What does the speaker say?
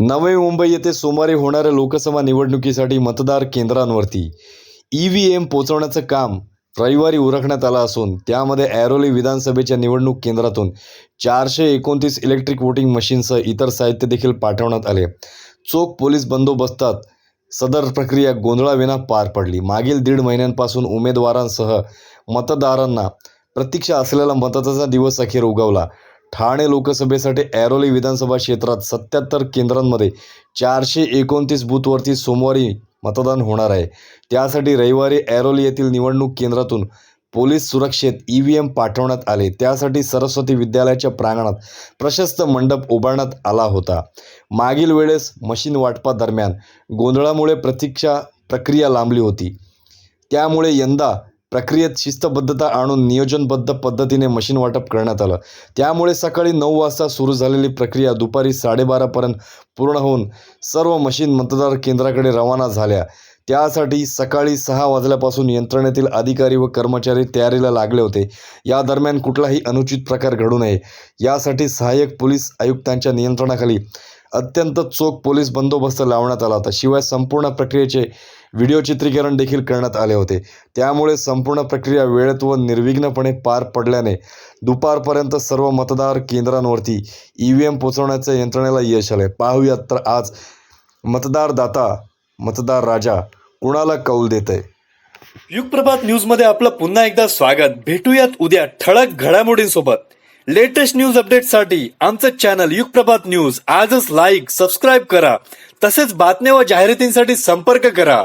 नवी मुंबई येथे सोमवारी होणाऱ्या लोकसभा निवडणुकीसाठी मतदार केंद्रांवरती ई व्ही एम पोचवण्याचं काम रविवारी उरकण्यात आलं असून त्यामध्ये ॲरोली विधानसभेच्या निवडणूक केंद्रातून चारशे एकोणतीस इलेक्ट्रिक वोटिंग मशीनसह इतर साहित्य देखील पाठवण्यात आले. चोख पोलीस बंदोबस्तात सदर प्रक्रिया गोंधळाविना पार पडली. मागील दीड महिन्यांपासून उमेदवारांसह मतदारांना प्रतीक्षा असलेला मताचा दिवस अखेर उगवला. ठाणे लोकसभेसाठी ऐरोली विधानसभा क्षेत्रात सत्याहत्तर केंद्रांमध्ये चारशे एकोणतीस बूथवरती सोमवारी मतदान होणार आहे. त्यासाठी रविवारी ऐरोली येथील निवडणूक केंद्रातून पोलीस सुरक्षेत ई व्ही एम पाठवण्यात आले. त्यासाठी सरस्वती विद्यालयाच्या प्रांगणात प्रशस्त मंडप उभारण्यात आला होता. मागील वेळेस मशीन वाटपादरम्यान गोंधळामुळे प्रतीक्षा प्रक्रिया लांबली होती. त्यामुळे यंदा प्रक्रियेत शिस्तबद्धता आणून नियोजनबद्ध पद्धतीने मशीन वाटप करण्यात आलं. त्यामुळे सकाळी नऊ वाजता सुरू झालेली प्रक्रिया दुपारी साडेबारापर्यंत पूर्ण होऊन सर्व मशीन मतदार केंद्राकडे रवाना झाल्या. त्यासाठी सकाळी सहा वाजल्यापासून यंत्रणेतील अधिकारी व कर्मचारी तयारीला लागले होते. या दरम्यान कुठलाही अनुचित प्रकार घडू नये. यासाठी सहाय्यक पोलीस आयुक्तांच्या नियंत्रणाखाली अत्यंत चोख पोलीस बंदोबस्त लावण्यात आला होता. शिवाय संपूर्ण प्रक्रियेचे व्हिडिओ चित्रीकरण देखील करण्यात आले होते. त्यामुळे संपूर्ण प्रक्रिया वेळेत व निर्विघ्नपणे पार पडल्याने दुपारपर्यंत सर्व मतदार केंद्रांवरती ई व्ही एम पोचवण्याच्या यंत्रणेला यश आले. पाहूयात तर आज मतदारदाता मतदार राजा कुणाला कौल देत आहे युगप्रभात न्यूजमध्ये आपलं पुन्हा एकदा स्वागत. भेटूयात उद्या ठळक घडामोडींसोबत. लेटेस्ट न्यूज अपडेटसाठी आमचं चॅनल युगप्रभात न्यूज. आजच लाईक सबस्क्राईब करा. तसेच बातम्या व जाहिरातींसाठी संपर्क करा.